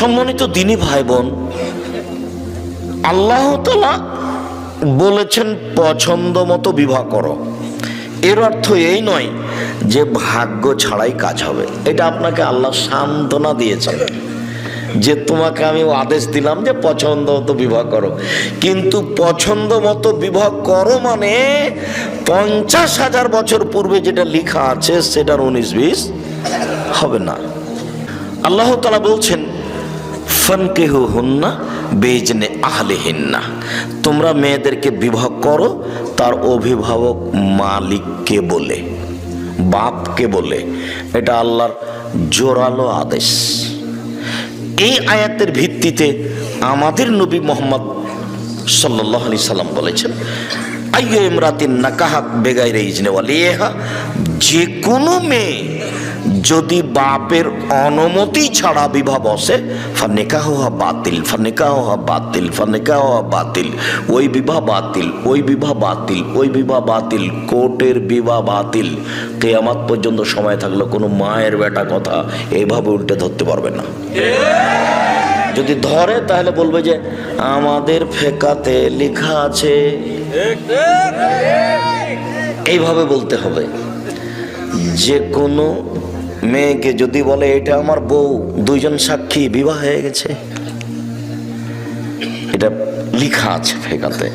সম্মানিত দিনী ভাই বোন আল্লাহ তালা বলেছেন, পছন্দ মতো বিবাহ করো। এর অর্থ এই নয় যে ভাগ্য ছাড়াই কাজ হবে। এটা আপনাকে আল্লাহ সান্ত্বনা দিয়েছেন যে তোমাকে আমি আদেশ দিলাম যে পছন্দ মতো বিবাহ করো। কিন্তু পছন্দ মতো বিবাহ করো মানে পঞ্চাশ হাজার বছর পূর্বে যেটা লেখা আছে, সেটার উনিশ বিশ হবে না। আল্লাহ তালা বলছেন ফনকেহ হুন্না বেজনে আহলে হিন্না। তোমরা মেয়েদেরকে বিবাহ করো, তার অভিভাবক মালিককে বলে, বাপকে বলে। এটা আল্লাহর জোরালো আদেশ। এই আয়াতের ভিত্তিতে আমাদের নবী মোহাম্মদ সাল্লাহ আলি সাল্লাম বলেছেন, আইয়ো ইমরাতিন নাকাহাত বেগাই রেইজনে ওয়ালিয়েহা যে কোনো মেয়ে যদি বাপের অনুমতি ছাড়া বিবাহ বসে, ফানেকা হওয়া বাতিল, ফানেকা হওয়া বাতিল, ফানেকা হওয়া বাতিল, ওই বিবাহ বাতিল, ওই বিবাহ বাতিল, ওই বিবাহ বাতিল, কোর্টের বিবাহ বাতিল, কেয়ামাত পর্যন্ত সময় থাকলে কোনো মায়ের বেটা কথা এইভাবে উল্টে ধরতে পারবে না। যদি ধরে, তাহলে বলবে যে আমাদের ফেকাতে লেখা আছে। এইভাবে বলতে হবে। যে কোনো মেয়েকে যদি বলে, এটা আমার বউ দুইজন সাক্ষী, বিবাহ হয়ে গেছে। এটা লিখা আছে ফেকাতে।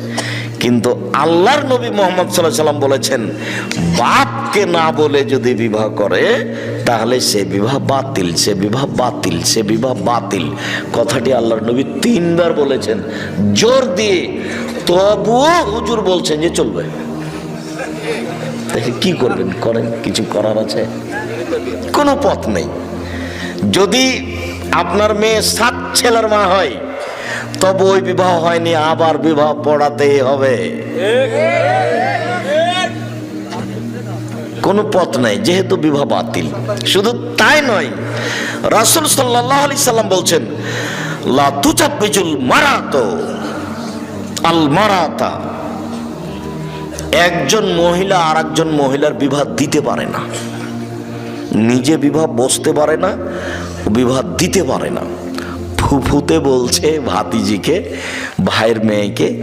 কিন্তু আল্লাহর নবী মোহাম্মদ সাল্লাম বলেছেন, বাপকে না বলে যদি বিবাহ করে, তাহলে সে বিবাহ বাতিল, সে বিবাহ বাতিল, সে বিবাহ বাতিল। কথাটি আল্লাহর নবী তিনবার বলেছেন। জোর দিয়ে তবুও হুজুর বলছেন যে, চলবে। দেখে কি করবেন? করেন? কিছু করার আছে? কোনো পথ নেই। যদি আপনার মেয়ে সাত ছেলের মা হয়, তবে ওই বিবাহ হয়নি, আবার বিবাহ পড়াতেই হবে। কোনো পথ নাই, যেহেতু বিবাহ বাতিল। শুধু তাই নয়, রাসুল সাল্লাহ আলি সাল্লাম বলছেন লাতুচাপিজুল মারাতো, আল মারাতা। একজন মহিলা আর একজন মহিলার বিবাহ দিতে পারে না। নিজে বিবাহ বসতে পারে না বিবাহ দিতে পারে না। ফুফুতে বলছে ভাতিজিকে, ভাইয়ের মেয়েকে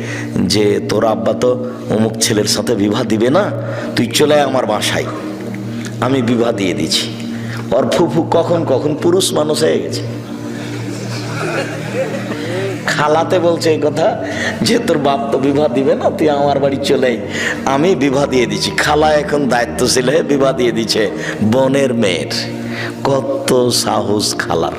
যে, তোর আব্বা তো অমুক ছেলের সাথে বিবাহ দিবে না, তুই চলে আমার বাসায়। আমি বিবাহ দিয়ে দিছি ওর ফুফু কখন কখন পুরুষ মানুষ হয়ে গেছে। খালাতে বলছে এই কথা যে তোর বাপ তো বিবাহ দিবে না, তুই আমার বাড়ি চলে। আমি বিবাহ দিয়ে দিচ্ছি খালা এখন দায়িত্বশীল হয়ে বিবাহ দিয়ে দিচ্ছে বনের মেয়ের। কত সাহস খালার।